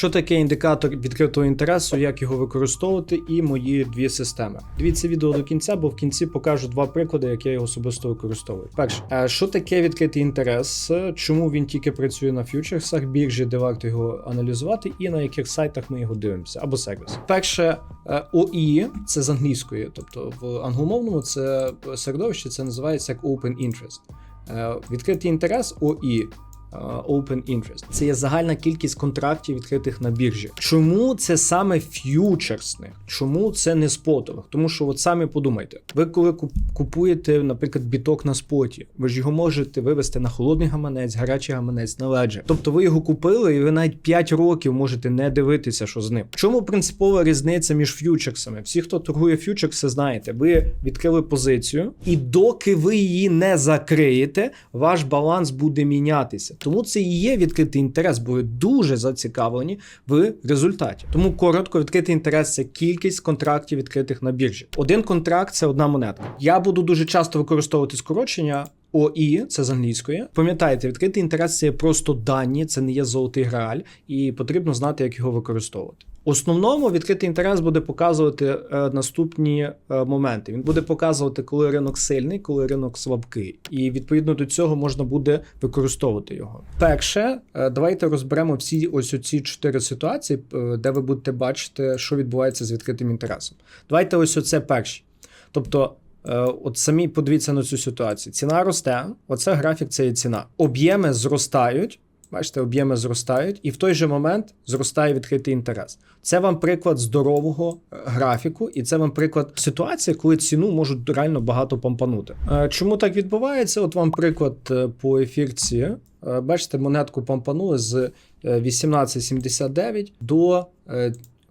Що таке індикатор відкритого інтересу, як його використовувати, і мої дві системи. Дивіться відео до кінця, бо в кінці покажу два приклади, як я особисто використовую. Перше, е, що таке відкритий інтерес, чому він тільки працює на фьючерсах, біржі, де варто його аналізувати, і на яких сайтах ми його дивимося, або сервіс. Перше, е, ОІ це з англійської, тобто в англомовному це середовище, це називається як Open Interest. Е, Відкритий інтерес ОІ. Е, Open Interest. Це є загальна кількість контрактів, відкритих на біржі. Чому це саме ф'ючерсних? Чому це не спотових? Тому що, от самі подумайте, ви коли купуєте, наприклад, біток на споті, ви ж його можете вивести на холодний гаманець, гарячий гаманець, на леджер. Тобто ви його купили, і ви навіть 5 років можете не дивитися, що з ним. Чому принципова різниця між ф'ючерсами? Всі, хто торгує ф'ючерси, знаєте, ви відкрили позицію, і доки ви її не закриєте, ваш баланс буде мінятися. Тому це і є відкритий інтерес, бо ви дуже зацікавлені в результаті. Тому коротко, відкритий інтерес це кількість контрактів відкритих на біржі. Один контракт це одна монетка. Я буду дуже часто використовувати скорочення. ОІ, це з англійської. Пам'ятайте, відкритий інтерес це просто дані, це не є золотий грааль, і потрібно знати, як його використовувати. Основному відкритий інтерес буде показувати е, наступні е, моменти. Він буде показувати, коли ринок сильний, коли ринок слабкий, і відповідно до цього можна буде використовувати його. Перше, е, давайте розберемо всі ось оці чотири ситуації, де ви будете бачити, що відбувається з відкритим інтересом. Давайте ось оце перші. Тобто. От самі подивіться на цю ситуацію. Ціна росте, оце графік, це є ціна. Об'єми зростають. Бачите, об'єми зростають, і в той же момент зростає відкритий інтерес. Це вам приклад здорового е, графіку, і це вам приклад ситуації, коли ціну можуть реально багато помпанути. Е, Чому так відбувається? От вам приклад е, по ефірці. Бачите, монетку помпанули з е, 18,79 до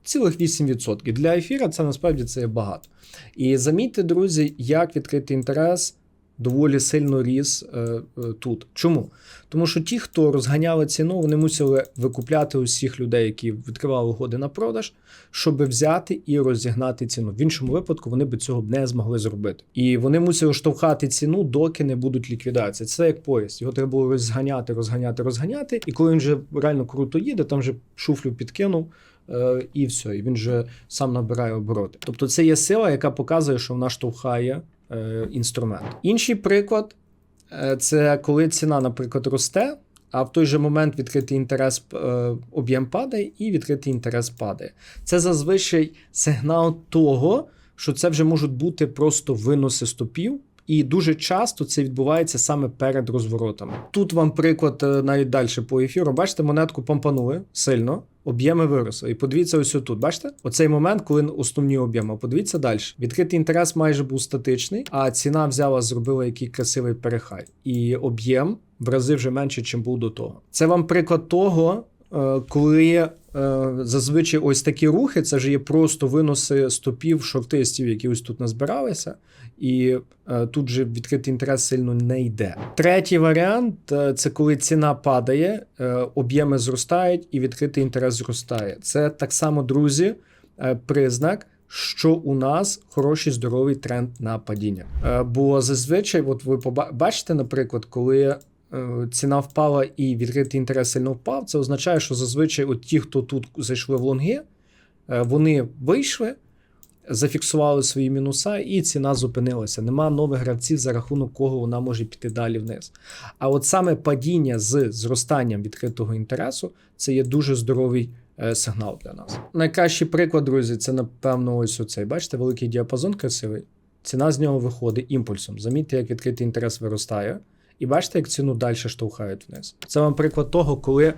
цілих 8%. Для ефіра це насправді це є багато. І замітьте, друзі, як відкритий інтерес доволі сильно ріс е, е, тут. Чому? Тому що ті, хто розганяли ціну, вони мусили викупляти усіх людей, які відкривали угоди на продаж, щоб взяти і розігнати ціну. В іншому випадку вони би цього не змогли зробити. І вони мусили штовхати ціну, доки не будуть ліквідації. Це як поїзд. Його треба було розганяти, розганяти, розганяти. І коли він вже реально круто їде, там вже шуфлю підкинув. е, І все, і він вже сам набирає обороти. Тобто, це є сила, яка показує, що вона штовхає інструмент. Інший приклад е, це коли ціна, наприклад, росте, а в той же момент відкритий інтерес е, об'єм падає, і відкритий інтерес падає. Це зазвичай сигнал того, що це вже можуть бути просто виноси стопів. І дуже часто це відбувається саме перед розворотами. Тут вам приклад е, навіть далі по ефіру. Бачите, монетку помпанули сильно, об'єми виросли. І подивіться ось тут. Бачите? Оцей момент, коли основні об'єми. Подивіться далі. Відкритий інтерес майже був статичний, а ціна взяла, зробила який красивий перехай. І об'єм в рази вже менше, ніж був до того. Це вам приклад того, е, коли зазвичай ось такі рухи, це ж є просто виноси стопів шортистів, які ось тут назбиралися, і е, тут же відкритий інтерес сильно не йде. Третій варіант е, це коли ціна падає, е, об'єми зростають і відкритий інтерес зростає. Це так само, друзі, е, признак. Що у нас хороший здоровий тренд на падіння. Е, Бо зазвичай, от ви поба- бачите, наприклад, коли е, ціна впала і відкритий інтерес сильно впав, це означає, що зазвичай от ті, хто тут зайшли в лонги, е, вони вийшли, зафіксували свої мінуса, і ціна зупинилася. Нема нових гравців, за рахунок кого вона може піти далі вниз. А от саме падіння з зростанням відкритого інтересу це є дуже здоровий е, сигнал для нас. Найкращий приклад, друзі, це напевно ось оцей. Бачите, великий діапазон красивий. Ціна з нього виходить імпульсом. Замітьте, як відкритий інтерес виростає. І бачите, як ціну далі штовхають вниз. Це вам приклад того, коли е,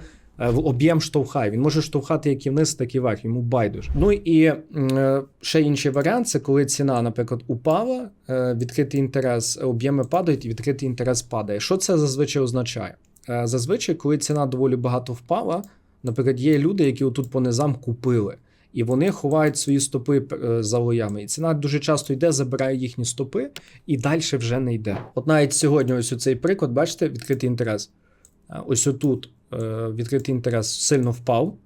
в об'єм штовхає. Він може штовхати як і вниз, так і вверх, йому байдуже. Ну і е, ще інший варіант це коли ціна, наприклад, упала, е, відкритий інтерес, об'єми падають, і відкритий інтерес падає. Що це зазвичай означає? Зазвичай, коли ціна доволі багато впала, наприклад, є люди, які отут по низам купили. І вони ховають свої стопи е, за лоями. І ціна дуже часто йде, забирає їхні стопи, і далі вже не йде. От навіть сьогодні, ось цей приклад, бачите, відкритий інтерес. Е, Ось отут е, відкритий інтерес сильно впав,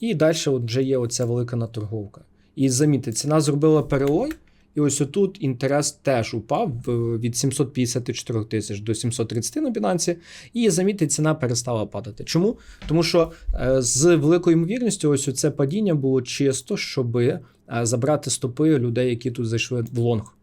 і далі от вже є оця велика наторговка. І замітьте, ціна зробила перелой, І ось отут інтерес теж упав від 754 тисяч до 730 на Binance, і замітьте, ціна перестала падати. Чому? Тому що е, з великою ймовірністю, ось це падіння було чисто, щоб забрати стопи людей, які тут зайшли в лонг.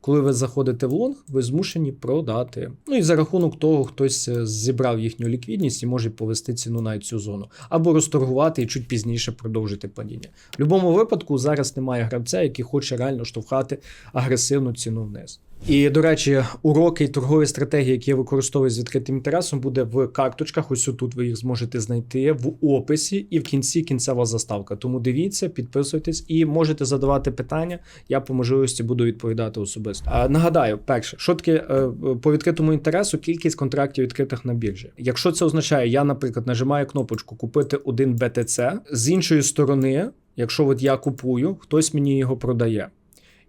Коли ви заходите в лонг, ви змушені продати. Ну і за рахунок того, хтось е, зібрав їхню ліквідність і може повести ціну на цю зону, або розторгувати і чуть пізніше продовжити падіння. В будь-якому випадку зараз немає гравця, який хоче реально штовхати агресивну ціну вниз. І, до речі, уроки і торгові стратегії, які я використовую з відкритим інтересом, буде в карточках. Ось тут ви їх зможете знайти в описі і в кінці кінцева заставка. Тому дивіться, підписуйтесь і можете задавати питання. Я по можливості буду відповідати особисто. А, нагадаю, перше, що таке е, по відкритому інтересу, кількість контрактів відкритих на біржі. Якщо це означає, я, наприклад, нажимаю кнопочку купити один BTC, з іншої сторони, якщо от я купую, хтось мені його продає.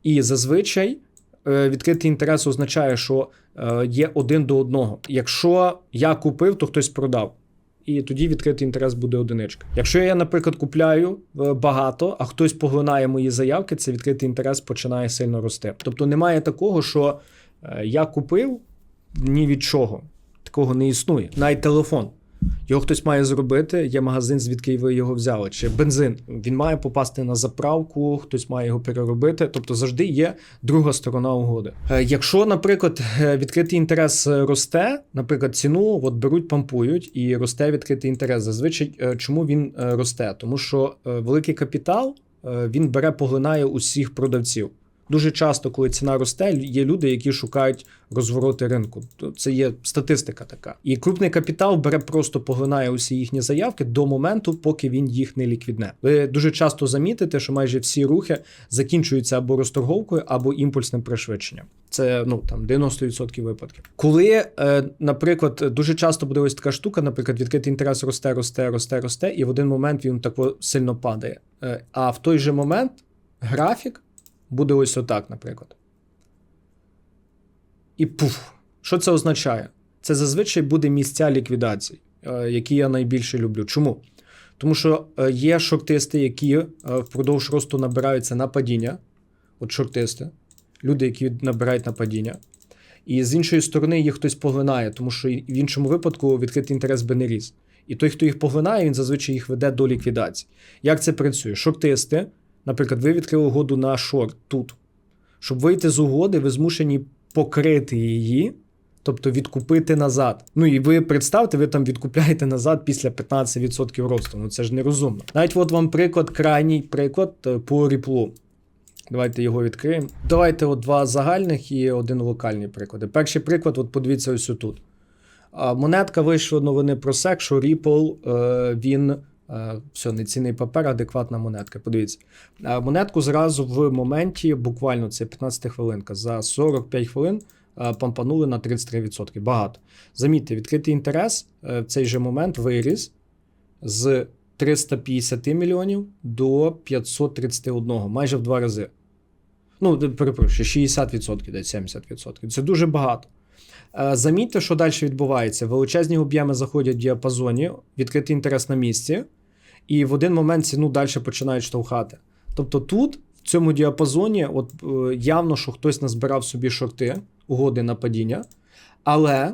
І зазвичай е, відкритий інтерес означає, що е, є один до одного. Якщо я купив, то хтось продав. І тоді відкритий інтерес буде одиничка. Якщо я, наприклад, купляю е, багато, а хтось поглинає мої заявки, це відкритий інтерес починає сильно рости. Тобто немає такого, що е, я купив ні від чого. Такого не існує. Навіть телефон. Його хтось має зробити, є магазин, звідки ви його взяли, чи бензин. Він має попасти на заправку, хтось має його переробити. Тобто завжди є друга сторона угоди. Е, Якщо, наприклад, е, відкритий інтерес е, росте, наприклад, ціну от беруть, пампують і росте відкритий інтерес. Зазвичай чому він росте? Тому що великий капітал він бере, поглинає усіх продавців. Дуже часто, коли ціна росте, є люди, які шукають розвороти ринку. Це є статистика така. І крупний капітал бере просто поглинає усі їхні заявки до моменту, поки він їх не ліквідне. Ви дуже часто замітите, що майже всі рухи закінчуються або розторговкою, або імпульсним пришвидшенням. Це ну там 90% випадків. Коли, е, наприклад, дуже часто буде ось така штука, наприклад, відкритий інтерес росте, росте, росте, росте, і в один момент він так сильно падає. Е, а в той же момент графік буде ось отак, наприклад. І пуф. Що це означає? Це зазвичай буде місця ліквідацій, е, які я найбільше люблю. Чому? Тому що е, є шортисти, які е, впродовж росту набираються на падіння. От шортисти, люди, які набирають на падіння. І з іншої сторони їх хтось поглинає, тому що в іншому випадку відкритий інтерес би не ріс. І той, хто їх поглинає, він зазвичай їх веде до ліквідації. Як це працює? Шортисти, наприклад, ви відкрили угоду на шорт тут. Щоб вийти з угоди, ви змушені покрити її, тобто відкупити назад. Ну і ви представте, ви там відкупляєте назад після 15% росту. Ну це ж нерозумно. Навіть от вам приклад, крайній приклад е, по ріплу. Давайте його відкриємо. Давайте от два загальних і один локальний приклади. Перший приклад, от подивіться ось тут. Монетка вийшла новини про SEC, що Ripple, е, він все, не цінний папер, адекватна монетка. Подивіться. Монетку зразу в моменті, буквально це 15 хвилинка, за 45 хвилин е, пампанули на 33%. Багато. Замітьте, відкритий інтерес е, в цей же момент виріс з 350 мільйонів до 531, майже в два рази. Ну, перепрошую, 60%, десь 70%. Це дуже багато. Е, Замітьте, що далі відбувається. Величезні об'єми заходять в діапазоні, відкритий інтерес на місці, і в один момент ціну далі починають штовхати. Тобто тут, в цьому діапазоні, от е, явно, що хтось назбирав собі шорти, угоди на падіння, але,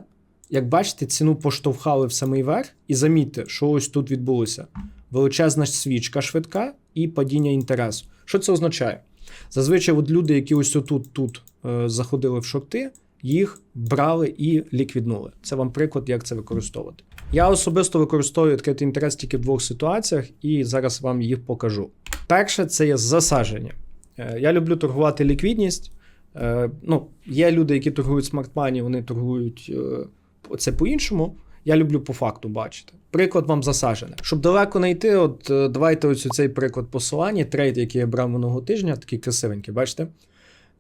як бачите, ціну поштовхали в самий верх, і замітьте, що ось тут відбулося. Величезна свічка швидка і падіння інтересу. Що це означає? Зазвичай от люди, які ось тут, тут е, заходили в шорти, їх брали і ліквіднули. Це вам приклад, як це використовувати. Я особисто використовую відкритий інтерес тільки в двох ситуаціях, і зараз вам їх покажу. Перше, це є засадження. Е, Я люблю торгувати ліквідність. Е, Ну, є люди, які торгують смарт-мані, вони торгують е, це по-іншому. Я люблю по факту бачити. Приклад вам засаджене. Щоб далеко не йти, от давайте ось цей приклад посилання, трейд, який я брав минулого тижня, такий красивенький, бачите?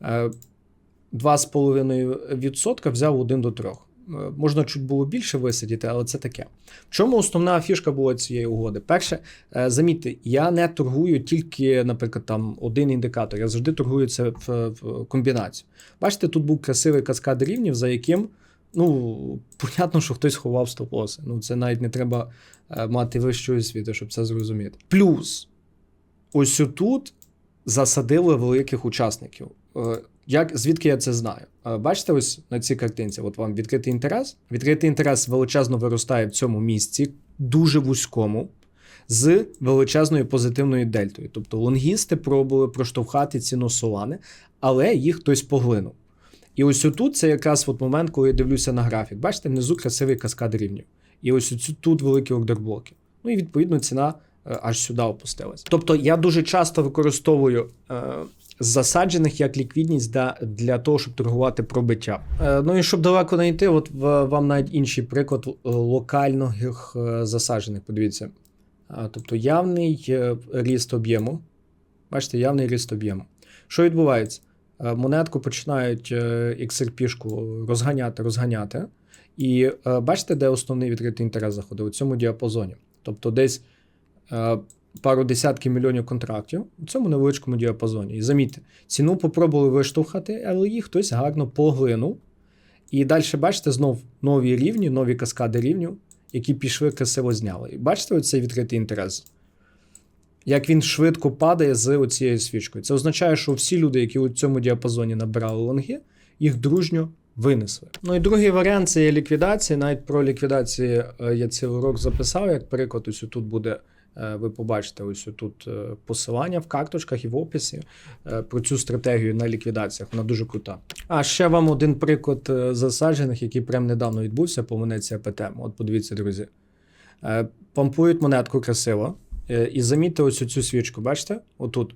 Е, 2,5% взяв 1 до 3. Е, Можна чуть було більше висидіти, але це таке. В чому основна фішка була цієї угоди? Перше, е, замітьте, я не торгую тільки, наприклад, там один індикатор. Я завжди торгую це в, комбінацію. Бачите, тут був красивий каскад рівнів, за яким, ну, понятно, що хтось ховав стоп-лоси. Ну, це навіть не треба е, мати вищої освіти, щоб це зрозуміти. Плюс, ось тут засадили великих учасників. Як, звідки я це знаю? Бачите, ось на цій картинці, от вам відкритий інтерес. Відкритий інтерес величезно виростає в цьому місці, дуже вузькому, з величезною позитивною дельтою. Тобто лонгісти пробували проштовхати ціну Солани, але їх хтось поглинув. І ось отут це якраз от момент, коли я дивлюся на графік. Бачите, внизу красивий каскад рівнів. І ось тут великі ордерблоки. Ну і відповідно ціна е, аж сюди опустилась. Тобто я дуже часто використовую е, засаджених як ліквідність для, для того, щоб торгувати пробиття. Е, ну і щоб далеко не йти, от вам навіть інший приклад е, локальних е, засаджених. Подивіться. Тобто явний ріст об'єму. Бачите, явний ріст об'єму. Що відбувається? Монетку починають XRP-шку розганяти, розганяти. І бачите, де основний відкритий інтерес заходить? У цьому діапазоні. Тобто десь пару десятків мільйонів контрактів у цьому невеличкому діапазоні. І замітьте, ціну попробували виштовхати, але її хтось гарно поглинув. І далі, бачите, знов нові рівні, нові каскади рівнів, які пішли красиво зняли. І бачите оцей відкритий інтерес? Як він швидко падає з оцією свічкою. Це означає, що всі люди, які у цьому діапазоні набирали лонги, їх дружньо винесли. Ну і другий варіант це є ліквідація. Навіть про ліквідацію е, я цей урок записав. Як приклад, ось тут буде. Е, Ви побачите ось тут е, посилання в карточках і в описі е, про цю стратегію на ліквідаціях. Вона дуже крута. А ще вам один приклад засаджених, який прям недавно відбувся по монетці АПТ. От подивіться, друзі. Помпують монетку красиво. І замітьте ось цю свічку, бачите? Отут.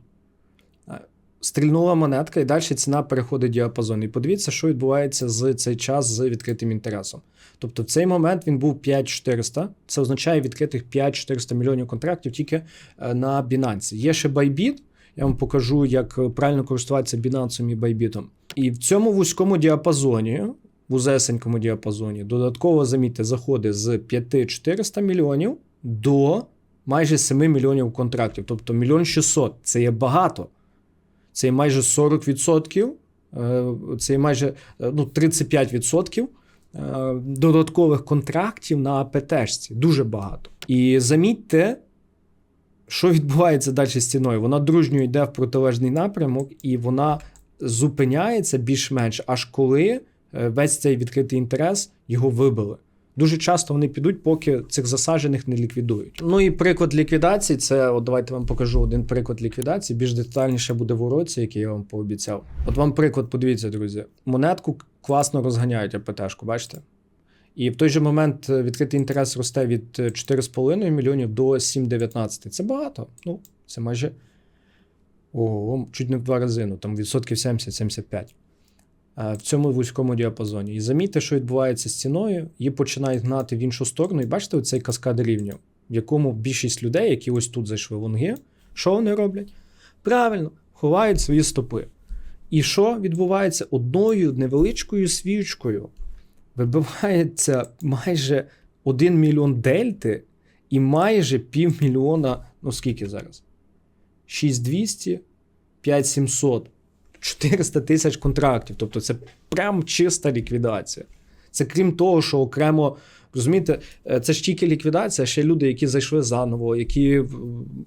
Стрільнула монетка, і далі ціна переходить діапазон. І подивіться, що відбувається з цей час з відкритим інтересом. Тобто в цей момент він був 5400. Це означає відкритих 5400 мільйонів контрактів тільки е, на Binance. Є ще Bybit. Я вам покажу, як правильно користуватися Binance і Bybit. І в цьому вузькому діапазоні, вузесенькому діапазоні, додатково замітьте, заходить з 5400 мільйонів до майже 7 мільйонів контрактів. Тобто мільйон 600. Це є багато. Це майже 40%, е, це майже е, ну, 35% е, додаткових контрактів на АПТшці. Дуже багато. І замітьте, що відбувається далі з ціною. Вона дружньо йде в протилежний напрямок, і вона зупиняється більш-менш, аж коли весь цей відкритий інтерес його вибили. Дуже часто вони підуть, поки цих засаджених не ліквідують. Ну і приклад ліквідації це, от давайте вам покажу один приклад ліквідації. Більш детальніше буде в уроці, який я вам пообіцяв. От вам приклад, подивіться, друзі. Монетку класно розганяють АПТшку, бачите? І в той же момент е, відкритий інтерес росте від е, 4,5 мільйонів до 7,19. Це багато. Ну, це майже о, чуть не в два рази, ну там відсотків 70-75 е, в цьому вузькому діапазоні. І замітьте, що відбувається з ціною, її починають гнати в іншу сторону. І бачите оцей каскад рівнів, в якому більшість людей, які ось тут зайшли в лонги, що вони роблять? Правильно, ховають свої стопи. І що відбувається одною невеличкою свічкою? Вибивається майже 1 мільйон дельти і майже півмільйона, ну скільки зараз? 6200, 5700, 400 тисяч контрактів. Тобто це прям чиста ліквідація. Це крім того, що окремо, розумієте, е, це ж тільки ліквідація, ще люди, які зайшли заново, які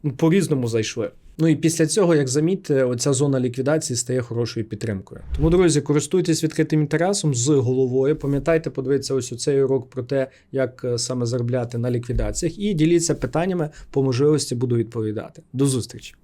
ну, по-різному зайшли. Ну і після цього, як замітьте, оця зона ліквідації стає хорошою підтримкою. Тому, друзі, користуйтесь відкритим інтересом з головою. Пам'ятайте, подивитися ось у цей урок про те, як е, саме заробляти на ліквідаціях, і діліться питаннями по можливості буду відповідати. До зустрічі!